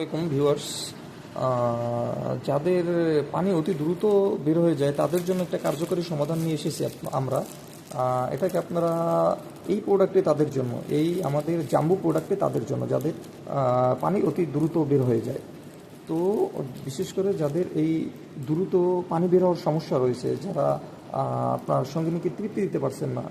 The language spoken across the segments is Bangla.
আসসালামাইকুম ভিউয়ার্স যাদের পানি অতি দ্রুত বের হয়ে যায়, তাদের জন্য একটা কার্যকরী সমাধান নিয়ে এসেছি আমরা। এটাকে আপনারা এই প্রোডাক্টে তাদের জন্য, এই আমাদের জাম্বু প্রোডাক্টে তাদের জন্য, যাদের পানি অতি দ্রুত বের হয়ে যায়। তো, বিশেষ করে যাদের এই দ্রুত পানি বের হওয়ার সমস্যা রয়েছে, যারা আপনার সঙ্গিনীকে তৃপ্তি দিতে পারছেন না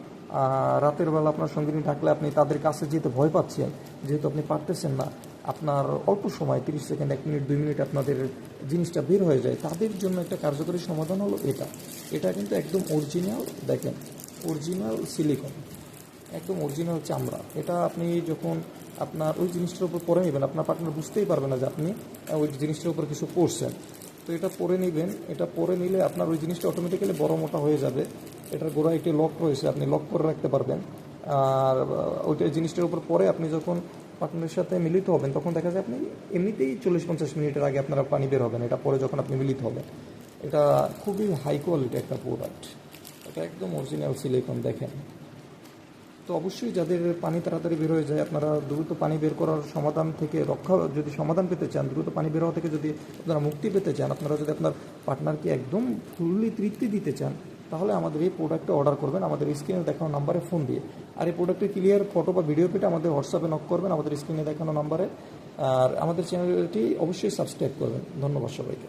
রাতের বেলা আপনার সঙ্গিনী ডাকলে আপনি তাদের কাছে যেতে ভয় পাচ্ছেন, যেহেতু আপনি পারতেছেন না আপনার অল্প সময়, তিরিশ সেকেন্ড, এক মিনিট, দুই মিনিট আপনাদের জিনিসটা বের হয়ে যায়, তাদের জন্য একটা কার্যকরী সমাধান হলো এটা। এটা কিন্তু একদম অরিজিনাল দেখেন অরিজিনাল সিলিকন একদম অরিজিনাল চামড়া। এটা আপনি যখন আপনার ওই জিনিসটার উপর পরে নেবেন, আপনার পার্টনার বুঝতেই পারবে না যে আপনি ওই জিনিসটার উপর কিছু পড়ছেন তো এটা পরে নেবেন, এটা পরে নিলে আপনার ওই জিনিসটা অটোমেটিক্যালি বড় মোটা হয়ে যাবে। এটার গোড়ায় একটি লক রয়েছে, আপনি লক করে রাখতে পারবেন। আর ওইটা জিনিসটার উপর পরে আপনি যখন পার্টনারের সাথে মিলিত হবেন, তখন দেখা যায় আপনি এমনিতেই চল্লিশ পঞ্চাশ মিনিটের আগে আপনারা পানি বের হবেন, এটা পরে যখন আপনি মিলিত হবেন। এটা খুবই হাই কোয়ালিটি একটা প্রোডাক্ট এটা একদম অরিজিনাল সিলিকন দেখেন। তো অবশ্যই যাদের পানি তাড়াতাড়ি বের হয়ে যায়, আপনারা দ্রুত পানি বের করার সমাধান থেকে রক্ষা, যদি সমাধান পেতে চান, দ্রুত পানি বের হওয়া থেকে যদি আপনারা মুক্তি পেতে চান, আপনারা যদি আপনার পার্টনারকে একদম ফুললি তৃপ্তি দিতে চান তাহলে আমাদের এই প্রোডাক্টটা অর্ডার করবেন, আমাদের স্ক্রিনে দেখানো নাম্বারে ফোন দিয়ে। আর এই প্রোডাক্টের ক্লিয়ার ফটো বা ভিডিও পেটে আমাদের হোয়াটসঅ্যাপে নক করবেন, আমাদের স্ক্রিনে দেখানো নাম্বারে আর আমাদের চ্যানেলটি অবশ্যই সাবস্ক্রাইব করবেন। ধন্যবাদ সবাইকে।